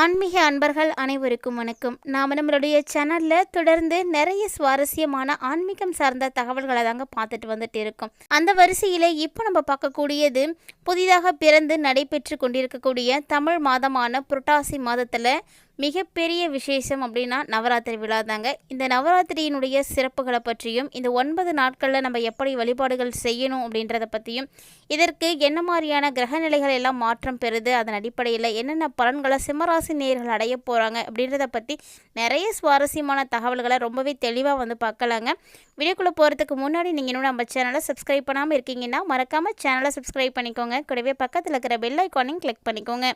ஆன்மீக அன்பர்கள் அனைவருக்கும் வணக்கம். நாம் நம்மளுடைய சேனலில் தொடர்ந்து நிறைய சுவாரஸ்யமான ஆன்மீகம் சார்ந்த தகவல்களை தாங்க பார்த்துட்டு வந்துட்டு இருக்கோம். அந்த வரிசையில் இப்போ நம்ம பார்க்கக்கூடியது புதிதாக பிறந்து நடைபெற்று கொண்டிருக்கக்கூடிய தமிழ் மாதமான புரட்டாசி மாதத்தில் மிகப்பெரிய விசேஷம் அப்படின்னா நவராத்திரி விழா தாங்க. இந்த நவராத்திரியினுடைய சிறப்புகளை பற்றியும் இந்த ஒன்பது நாட்களில் நம்ம எப்படி வழிபாடுகள் செய்யணும் அப்படின்றத பற்றியும் இதற்கு என்ன மாதிரியான கிரக நிலைகள் எல்லாம் மாற்றம் பெறுது அதன் அடிப்படையில் என்னென்ன பலன்களை சிம்மராசி நேர்கள் அடைய போகிறாங்க அப்படின்றத பற்றி நிறைய சுவாரஸ்யமான தகவல்களை ரொம்பவே தெளிவாக வந்து பார்க்கலாங்க. வீடியோக்குள்ளே போகிறதுக்கு முன்னாடி நீங்கள் இன்னும் நம்ம சேனலை சப்ஸ்கிரைப் பண்ணாமல் இருக்கீங்கன்னா மறக்காமல் சேனலை சப்ஸ்கிரைப் பண்ணிக்கோங்க. கூடவே பக்கத்தில் இருக்கிற பெல் ஐக்கானையும் கிளிக் பண்ணிக்கோங்க.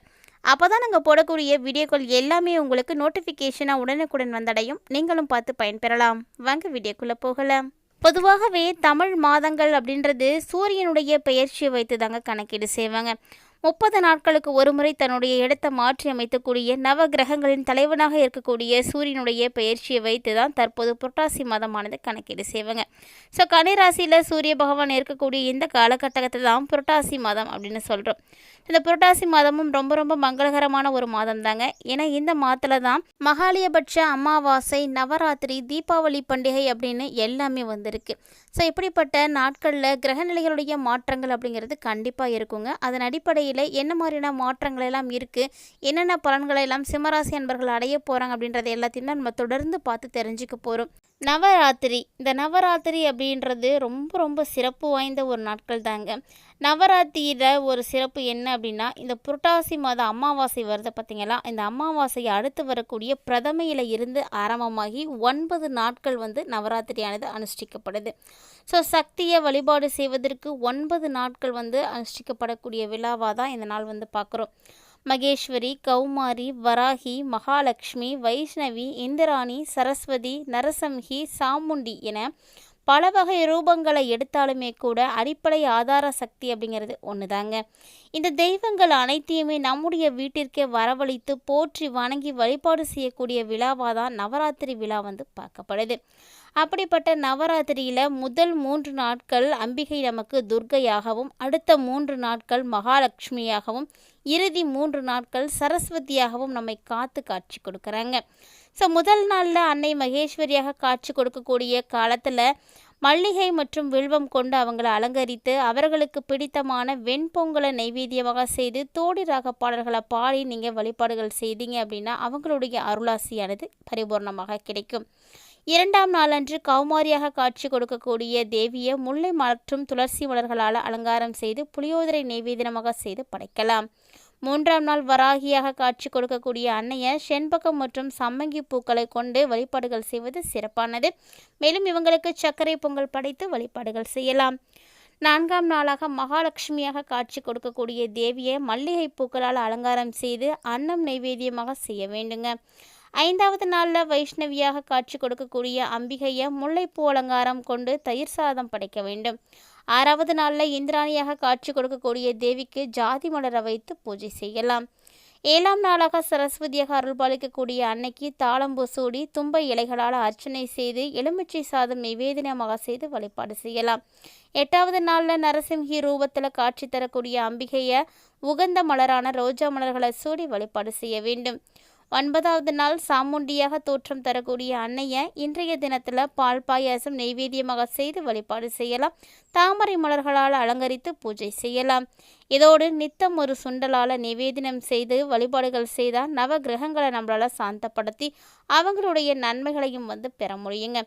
அப்போ தான் நாங்கள் போடக்கூடிய வீடியோக்கள் எல்லாமே உங்களுக்கு நோட்டிஃபிகேஷனாக உடனுக்குடன் வந்தடையும். நீங்களும் பார்த்து பயன்பெறலாம். வாங்க வீடியோக்குள்ளே போகலாம். பொதுவாகவே தமிழ் மாதங்கள் அப்படின்றது சூரியனுடைய பெயர்ச்சியை வைத்து தாங்க கணக்கீடு செய்வாங்க. முப்பது நாட்களுக்கு ஒரு முறை தன்னுடைய இடத்தை மாற்றி அமைத்துக்கூடிய நவ கிரகங்களின் தலைவனாக இருக்கக்கூடிய சூரியனுடைய பயிற்சியை வைத்து தான் தற்போது புரட்டாசி மாதமானது கணக்கீடு செய்வாங்க. ஸோ கனிராசியில் சூரிய பகவான் இருக்கக்கூடிய இந்த காலகட்டத்தில் தான் புரட்டாசி மாதம் அப்படின்னு சொல்கிறோம் இந்த புரட்டாசி மாதமும் ரொம்ப ரொம்ப மங்களகரமான ஒரு மாதம் தாங்க. ஏன்னா இந்த மாதத்தில் தான் மகாலயபட்ச அமாவாசை நவராத்திரி தீபாவளி பண்டிகை அப்படின்னு எல்லாமே வந்திருக்கு. ஸோ இப்படிப்பட்ட நாட்களில் கிரகநிலைகளுடைய மாற்றங்கள் அப்படிங்கிறது கண்டிப்பாக இருக்குங்க. அதன் அடிப்படையில் என்ன மாதிரியான மாற்றங்கள் எல்லாம் இருக்குது என்னென்ன பலன்களை எல்லாம் சிம்மராசி அன்பர்கள் அடைய போகிறாங்க அப்படின்றத எல்லாத்தையும் தான் நம்ம தொடர்ந்து பார்த்து தெரிஞ்சுக்க போகிறோம் நவராத்திரி இந்த நவராத்திரி அப்படின்றது ரொம்ப ரொம்ப சிறப்பு வாய்ந்த ஒரு நாட்கள் தாங்க நவராத்திரியில் ஒரு சிறப்பு என்ன அப்படின்னா இந்த புரட்டாசி மாத அமாவாசை வருது பார்த்தீங்களா இந்த அமாவாசையை அடுத்து வரக்கூடிய பிரதமையில் இருந்து ஆரம்பமாகி ஒன்பது நாட்கள் வந்து நவராத்திரியானது அனுஷ்டிக்கப்படுது. ஸோ சக்தியை வழிபாடு செய்வதற்கு ஒன்பது நாட்கள் வந்து அனுஷ்டிக்கப்படக்கூடிய விழாவாக தான் இந்த நாள் வந்து பார்க்குறோம் மகேஸ்வரி கௌமாரி வராகி மகாலட்சுமி வைஷ்ணவி இந்திராணி சரஸ்வதி நரசம்ஹி சாமுண்டி என பல வகை ரூபங்களை எடுத்தாலுமே கூட அடிப்படை ஆதார சக்தி அப்படிங்கிறது ஒன்று தாங்க இந்த தெய்வங்கள் அனைத்தையுமே நம்முடைய வீட்டிற்கே வரவழைத்து போற்றி வணங்கி வழிபாடு செய்யக்கூடிய விழாவாக தான் நவராத்திரி விழா வந்து பார்க்கப்படுது. அப்படிப்பட்ட நவராத்திரியில் முதல் மூன்று நாட்கள் அம்பிகை நமக்கு துர்க்கையாகவும் அடுத்த மூன்று நாட்கள் மகாலட்சுமியாகவும் இறுதி மூன்று நாட்கள் சரஸ்வதியாகவும் நம்மை காத்து காட்சி கொடுக்குறாங்க. ஸோ முதல் நாளில் அன்னை மகேஸ்வரியாக காட்சி கொடுக்கக்கூடிய காலத்தில் மல்லிகை மற்றும் வில்வம் கொண்டு அவங்களை அலங்கரித்து அவர்களுக்கு பிடித்தமான வெண்பொங்கலை நைவேத்தியமாக செய்து தோடி ராக பாடல்களை பாடி நீங்கள் வழிபாடுகள் செய்தீங்க அப்படின்னா அவங்களுடைய அருளாசியானது பரிபூர்ணமாக கிடைக்கும். இரண்டாம் நாளன்று கௌமாரியாக காட்சி கொடுக்கக்கூடிய தேவியை முல்லை மற்றும் துளசி மலர்களால் அலங்காரம் செய்து புளியோதரை நைவேதனமாக செய்து படைக்கலாம். மூன்றாம் நாள் வராகியாக காட்சி கொடுக்கக்கூடிய அன்னையை செண்பகம் மற்றும் சம்மங்கி பூக்களை கொண்டு வழிபாடுகள் செய்வது சிறப்பானது. மேலும் இவங்களுக்கு சர்க்கரை பொங்கல் படைத்து வழிபாடுகள் செய்யலாம். நான்காம் நாளாக மகாலட்சுமியாக காட்சி கொடுக்கக்கூடிய தேவியை மல்லிகை பூக்களால் அலங்காரம் செய்து அன்னம் நைவேத்தியமாக செய்ய வேண்டுங்க. ஐந்தாவது நாளில் வைஷ்ணவியாக காட்சி கொடுக்கக்கூடிய அம்பிகையை முல்லைப்பூ அலங்காரம் கொண்டு தயிர் சாதம் படைக்க வேண்டும். ஆறாவது நாளில் இந்திராணியாக காட்சி கொடுக்கக்கூடிய தேவிக்கு ஜாதி மலர வைத்து பூஜை செய்யலாம். ஏழாம் நாளாக சரஸ்வதியாக அருள்பாலிக்கக்கூடிய அன்னைக்கு தாளம்பூ சூடி தும்பை இலைகளால் அர்ச்சனை செய்து எலுமிச்சை சாதம் நிவேதனமாக செய்து வழிபாடு செய்யலாம். எட்டாவது நாளில் நரசிம்ஹி ரூபத்தில் காட்சி தரக்கூடிய அம்பிகையை உகந்த மலரான ரோஜா மலர்களை சூடி வழிபாடு செய்ய வேண்டும். ஒன்பதாவது நாள் சாமுண்டியாக தோற்றம் தரக்கூடிய அன்னையை இன்றைய தினத்தில் பால் பாயாசம் நெய்வேத்தியமாக செய்து வழிபாடு செய்யலாம். தாமரை மலர்களால் அலங்கரித்து பூஜை செய்யலாம். இதோடு நித்தம் ஒரு சுண்டலால் நிவேதனம் செய்து வழிபாடுகள் செய்தால் நவ கிரகங்களை நம்மளால் சாந்தப்படுத்தி அவங்களுடைய நன்மைகளையும் வந்து பெற முடியுங்க.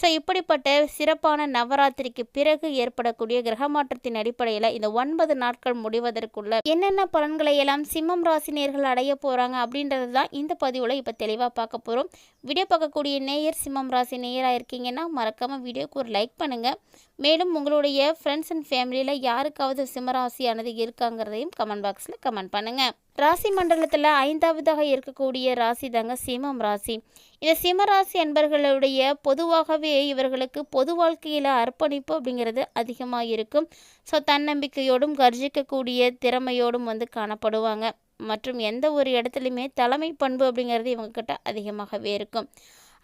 ஸோ இப்படிப்பட்ட சிறப்பான நவராத்திரிக்கு பிறகு ஏற்படக்கூடிய கிரக மாற்றத்தின் அடிப்படையில் இந்த ஒன்பது நாட்கள் முடிவதற்குள்ள என்னென்ன பலன்களை எல்லாம் சிம்மம் ராசினியர்கள் அடைய போகிறாங்க அப்படின்றது தான் இந்த பதிவில் இப்போ தெளிவாக பார்க்க போகிறோம் வீடியோ பார்க்கக்கூடிய நேயர் சிம்மம் ராசி நேயராக இருக்கீங்கன்னா மறக்காமல் வீடியோக்கு ஒரு லைக் பண்ணுங்கள் மேலும் உங்களுடைய ஃப்ரெண்ட்ஸ் அண்ட் ஃபேமிலியில் யாருக்காவது சிம்மராசியானது இருக்காங்கிறதையும் கமெண்ட் பாக்ஸில் கமெண்ட் பண்ணுங்கள் ராசி மண்டலத்தில் ஐந்தாவதாக இருக்கக்கூடிய ராசி தாங்க சிம்மம் ராசி. இந்த சிம்ம ராசி என்பர்களுடைய பொதுவாகவே இவர்களுக்கு பொது வாழ்க்கையில் அர்ப்பணிப்பு அப்படிங்கிறது அதிகமாக இருக்கும். ஸோ தன்னம்பிக்கையோடும் கர்ஜிக்கக்கூடிய திறமையோடும் வந்து காணப்படுவாங்க. மற்றும் எந்த ஒரு இடத்துலையுமே தலைமை பண்பு அப்படிங்கிறது இவங்கக்கிட்ட அதிகமாகவே இருக்கும்.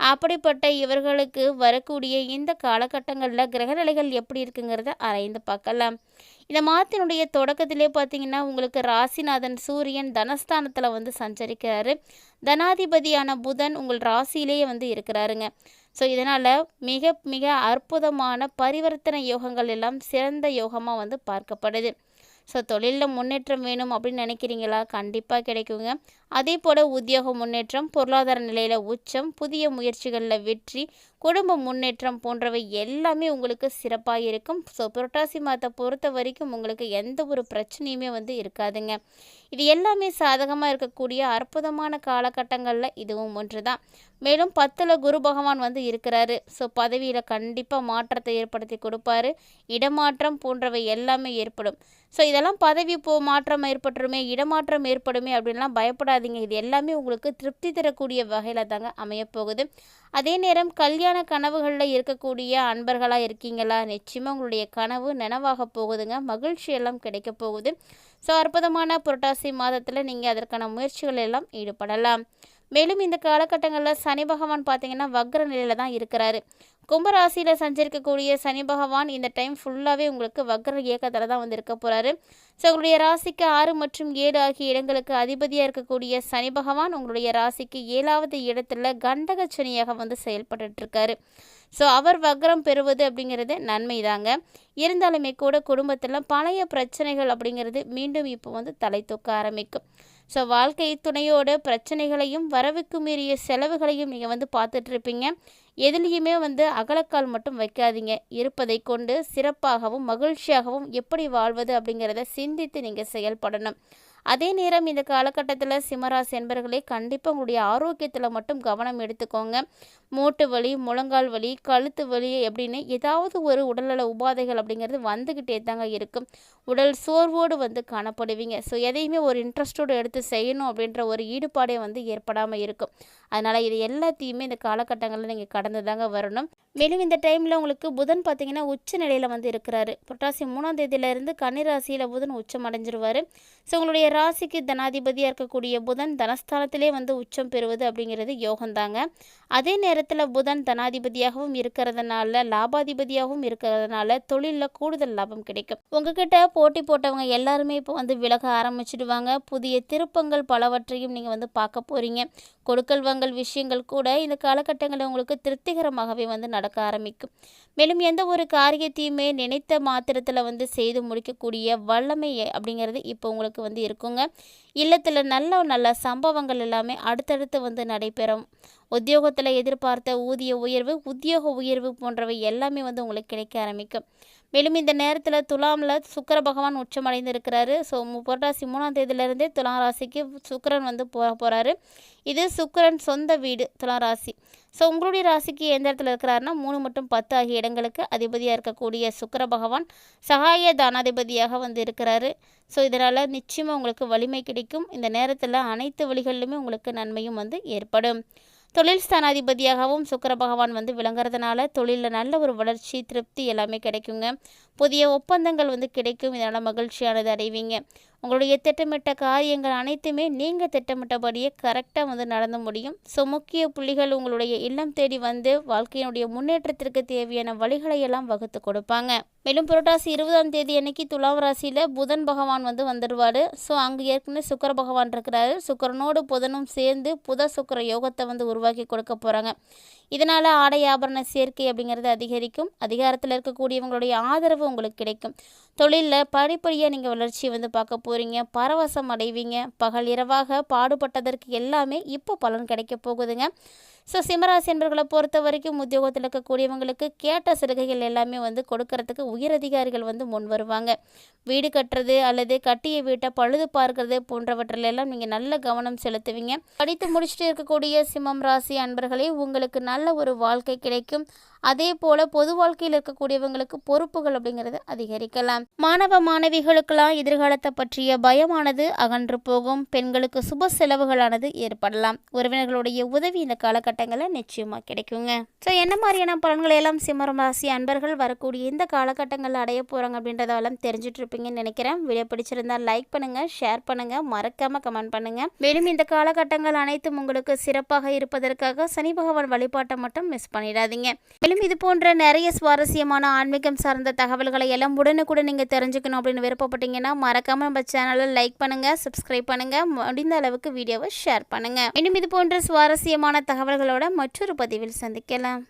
அப்படிப்பட்ட இவர்களுக்கு வரக்கூடிய இந்த காலகட்டங்களில் கிரகநிலைகள் எப்படி இருக்குங்கிறத ஆராய்ந்து பார்க்கலாம். இந்த மாதத்தினுடைய தொடக்கத்திலே பார்த்தீங்கன்னா உங்களுக்கு ராசிநாதன் சூரியன் தனஸ்தானத்தில் வந்து சஞ்சரிக்கிறாரு. தனாதிபதியான புதன் உங்கள் ராசியிலேயே வந்து இருக்கிறாருங்க. ஸோ இதனால் மிக மிக அற்புதமான பரிவர்த்தனை யோகங்கள் எல்லாம் சிறந்த யோகமாக வந்து பார்க்கப்படுது. ஸோ தொழிலில் முன்னேற்றம் வேணும் அப்படின்னு நினைக்கிறீங்களா? கண்டிப்பாக கிடைக்குங்க. அதே போல் உத்தியோக முன்னேற்றம் பொருளாதார நிலையில் உச்சம் புதிய முயற்சிகளில் வெற்றி குடும்ப முன்னேற்றம் போன்றவை எல்லாமே உங்களுக்கு சிறப்பாக இருக்கும். ஸோ புரட்டாசி மாதத்தை பொறுத்த வரைக்கும் உங்களுக்கு எந்த ஒரு பிரச்சனையுமே வந்து இருக்காதுங்க. இது எல்லாமே சாதகமாக இருக்கக்கூடிய அற்புதமான காலகட்டங்களில் இதுவும் ஒன்று தான் மேலும் பத்தில் குரு பகவான் வந்து இருக்கிறாரு. ஸோ பதவியில் கண்டிப்பாக மாற்றத்தை ஏற்படுத்தி கொடுப்பாரு. இடமாற்றம் போன்றவை எல்லாமே ஏற்படும். ஸோ இதெல்லாம் பதவி போ மாற்றம் ஏற்பட்டுருமே இடமாற்றம் ஏற்படுமே அப்படின்லாம் கவலைப்படாதீங்க இது எல்லாமே உங்களுக்கு திருப்தி தரக்கூடிய வகையில் தாங்க அமையப்போகுது. அதே நேரம் கல்யாண கனவுகளில் இருக்கக்கூடிய அன்பர்களாக இருக்கீங்களா? நிச்சயமாக உங்களுடைய கனவு நினைவாக போகுதுங்க. மகிழ்ச்சி எல்லாம் கிடைக்க போகுது. ஸோ அற்புதமான புரட்டாசி மாதத்தில் நீங்கள் அதற்கான முயற்சிகள் எல்லாம் ஈடுபடலாம். மேலும் இந்த காலகட்டங்களில் சனி பகவான் பார்த்தீங்கன்னா வக்ர நிலையில் தான் இருக்கிறாரு. கும்பராசியில் சஞ்சரிக்கக்கூடிய சனி பகவான் இந்த டைம் ஃபுல்லாகவே உங்களுக்கு வக்ர இயக்கத்தில் தான் வந்து இருக்க போகிறாரு ஸோ உங்களுடைய ராசிக்கு ஆறு மற்றும் ஏழு ஆகிய இடங்களுக்கு அதிபதியாக இருக்கக்கூடிய சனி பகவான் உங்களுடைய ராசிக்கு ஏழாவது இடத்துல கண்டக சனியாக வந்து செயல்பட்டுருக்காரு ஸோ அவர் வக்ரம் பெறுவது அப்படிங்கிறது நன்மை தாங்க இருந்தாலுமே கூட குடும்பத்தில் பழைய பிரச்சனைகள் அப்படிங்கிறது மீண்டும் இப்போ வந்து தலை தூக்க ஆரம்பிக்கும். ஸோ வாழ்க்கை துணையோட பிரச்சனைகளையும் வரவுக்கு மீறிய செலவுகளையும் நீங்கள் வந்து பார்த்துட்ருப்பீங்க எதுலேயுமே வந்து அகலக்கால் மட்டும் வைக்காதீங்க. இருப்பதை கொண்டு சிறப்பாகவும் மகிழ்ச்சியாகவும் எப்படி வாழ்வது அப்படிங்கிறத சிந்தித்து நீங்கள் செயல்படணும். அதே நேரம் இந்த காலகட்டத்தில் சிம்மராசி என்பர்களே கண்டிப்பாக உங்களுடைய ஆரோக்கியத்தில் மட்டும் கவனம் எடுத்துக்கோங்க. மூட்டு வலி முழங்கால் வலி கழுத்து வலி அப்படின்னு ஏதாவது ஒரு உடல்நல உபாதைகள் அப்படிங்கிறது வந்துக்கிட்டே தாங்க இருக்கும். உடல் சோர்வோடு வந்து காணப்படுவீங்க. ஸோ எதையுமே ஒரு இன்ட்ரெஸ்டோடு எடுத்து செய்யணும் அப்படின்ற ஒரு ஈடுபாடே வந்து ஏற்படாமல் இருக்கும். அதனால் இது எல்லாத்தையுமே இந்த காலகட்டங்களில் நீங்கள் கடந்து தாங்க வரணும். மேலும் இந்த டைமில் உங்களுக்கு புதன் பார்த்தீங்கன்னா உச்ச நிலையில் வந்து இருக்கிறாரு. புரட்டாசி மூணாம் தேதியிலேருந்து கன்னிராசியில் புதன் உச்சம் அடைஞ்சிருவார். ஸோ உங்களுடைய ராசிக்கு தனாதிபதியாக இருக்கக்கூடிய புதன் தனஸ்தானத்திலே வந்து உச்சம் பெறுவது அப்படிங்கிறது யோகந்தாங்க அதே நேரத்தில் புதன் தனாதிபதியாகவும் இருக்கிறதுனால லாபாதிபதியாகவும் இருக்கிறதுனால தொழிலில் கூடுதல் லாபம் கிடைக்கும். உங்ககிட்ட போட்டி போட்டவங்க எல்லாருமே இப்போ வந்து விலக ஆரம்பிச்சிடுவாங்க. புதிய திருப்பங்கள் பலவற்றையும் நீங்கள் வந்து பார்க்க போகிறீங்க கொடுக்கல் வாங்கல் விஷயங்கள் கூட இந்த காலகட்டங்களில் உங்களுக்கு திருப்திகரமாகவே வந்து நடக்க ஆரம்பிக்கும். மேலும் எந்த ஒரு காரியத்தையுமே நினைத்த மாத்திரத்தில் வந்து செய்து முடிக்கக்கூடிய வல்லமை அப்படிங்கிறது இப்போ உங்களுக்கு வந்து இருக்குங்க. இல்லத்தில் நல்ல நல்ல சம்பவங்கள் எல்லாமே அடுத்தடுத்து வந்து நடைபெறும். உத்தியோகத்தில் எதிர்பார்த்த ஊதிய உயர்வு உத்தியோக உயர்வு போன்றவை எல்லாமே வந்து உங்களுக்கு கிடைக்க ஆரம்பிக்கும். மேலும் இந்த நேரத்தில் துலாமில் சுக்கர பகவான் உச்சமடைந்து இருக்கிறாரு ஸோ புரட்டாசி மூணாம் தேதியிலேருந்தே துலாம் ராசிக்கு சுக்கரன் வந்து போக போகிறாரு இது சுக்கரன் சொந்த வீடு துலாம் ராசி. ஸோ உங்களுடைய ராசிக்கு எந்த இடத்துல இருக்கிறாருன்னா மூணு மற்றும் பத்து ஆகிய இடங்களுக்கு அதிபதியாக இருக்கக்கூடிய சுக்கர பகவான் சகாய தானாதிபதியாக வந்து இருக்கிறாரு. ஸோ இதனால் நிச்சயமாக உங்களுக்கு வலிமை கிடைக்கும். இந்த நேரத்தில் அனைத்து வழிகளிலுமே உங்களுக்கு நன்மையும் வந்து ஏற்படும். தொழில் ஸ்தானாதிபதியாகவும் சுக்கர பகவான் வந்து விளங்குறதுனால தொழிலில் நல்ல ஒரு வளர்ச்சி திருப்தி எல்லாமே கிடைக்குங்க. புதிய ஒப்பந்தங்கள் வந்து கிடைக்கும். இதனால் மகிழ்ச்சியானது அடைவீங்க. உங்களுடைய திட்டமிட்ட காரியங்கள் அனைத்துமே நீங்கள் திட்டமிட்டபடியே கரெக்டாக வந்து நடந்து முடியும். ஸோ முக்கிய புள்ளிகள் உங்களுடைய இல்லம் தேடி வந்து வாழ்க்கையினுடைய முன்னேற்றத்திற்கு தேவையான வழிகளை எல்லாம் வகுத்து கொடுப்பாங்க. மேலும் புரட்டாசி இருபதாம் தேதி அன்னைக்கு துலாம் ராசியில் புதன் பகவான் வந்து வந்துடுவார் ஸோ அங்கே ஏற்கனவே சுக்கர பகவான் இருக்கிறாரு. சுக்கரனோடு புதனும் சேர்ந்து புத சுக்கர யோகத்தை வந்து உருவாக்கி கொடுக்க போகிறாங்க இதனால் ஆடை ஆபரண சேர்க்கை அப்படிங்கிறது அதிகரிக்கும். அதிகாரத்தில் இருக்கக்கூடியவங்களுடைய ஆதரவு உங்களுக்கு கிடைக்கும். தொழிலில் படிப்படியாக நீங்கள் வளர்ச்சியை வந்து பார்க்க போகிறீங்க பரவசம் அடைவீங்க. பகல் இரவாக பாடுபட்டதற்கு எல்லாமே இப்போ பலன் கிடைக்க போகுதுங்க. ஸோ சிம்மராசி என்பர்களை பொறுத்த வரைக்கும் உத்தியோகத்தில் இருக்கக்கூடியவங்களுக்கு கேட்ட சலுகைகள் எல்லாமே வந்து கொடுக்கறதுக்கு உயரதிகாரிகள் வந்து முன் வருவாங்க. வீடு கட்டுறது அல்லது கட்டிய வீட்டை பழுது பார்க்கறது போன்றவற்றிலெல்லாம் நீங்கள் நல்ல கவனம் செலுத்துவீங்க. படித்து முடிச்சுட்டு இருக்கக்கூடிய சிம்மம் ராசி அன்பர்களே உங்களுக்கு நல்ல ஒரு வாழ்க்கை கிடைக்கும். அதே போல பொது வாழ்க்கையில் இருக்கக்கூடியவங்களுக்கு பொறுப்புகள் அப்படிங்கிறது அதிகரிக்கலாம். மாணவ மாணவிகளுக்கெல்லாம் எதிர்காலத்தை பற்றிய பயமானது அகன்று போகும். பெண்களுக்கு சுப செலவுகளானது ஏற்படலாம். உறவினர்களுடைய உதவி இந்த காலகட்டம் காலகட்டங்களில் நிச்சயமாக கிடைக்குங்க. ஸோ என்ன மாதிரியான பலன்களை எல்லாம் சிம்மரம் ராசி அன்பர்கள் வரக்கூடிய இந்த காலகட்டங்களில் அடைய போகிறாங்க அப்படின்றதெல்லாம் தெரிஞ்சுட்டு இருப்பீங்கன்னு நினைக்கிறேன். வீடியோ பிடிச்சிருந்தா லைக் பண்ணுங்க ஷேர் பண்ணுங்க மறக்காம கமெண்ட் பண்ணுங்க. மேலும் இந்த காலகட்டங்கள் அனைத்தும் உங்களுக்கு சிறப்பாக இருப்பதற்காக சனி பகவான் வழிபாட்டை மட்டும் மிஸ் பண்ணிடாதீங்க. மேலும் இது போன்ற நிறைய சுவாரஸ்யமான ஆன்மீகம் சார்ந்த தகவல்களை எல்லாம் உடனுக்குடன் நீங்கள் தெரிஞ்சுக்கணும் அப்படின்னு விருப்பப்பட்டீங்கன்னா மறக்காம நம்ம சேனலை லைக் பண்ணுங்க சப்ஸ்கிரைப் பண்ணுங்க முடிந்த அளவுக்கு வீடியோவை ஷேர் பண்ணுங்க. இன்னும் இது போன்ற சுவாரஸ்யமான தகவல்களோட மற்றொரு பதிவில் சந்திக்கலாம்.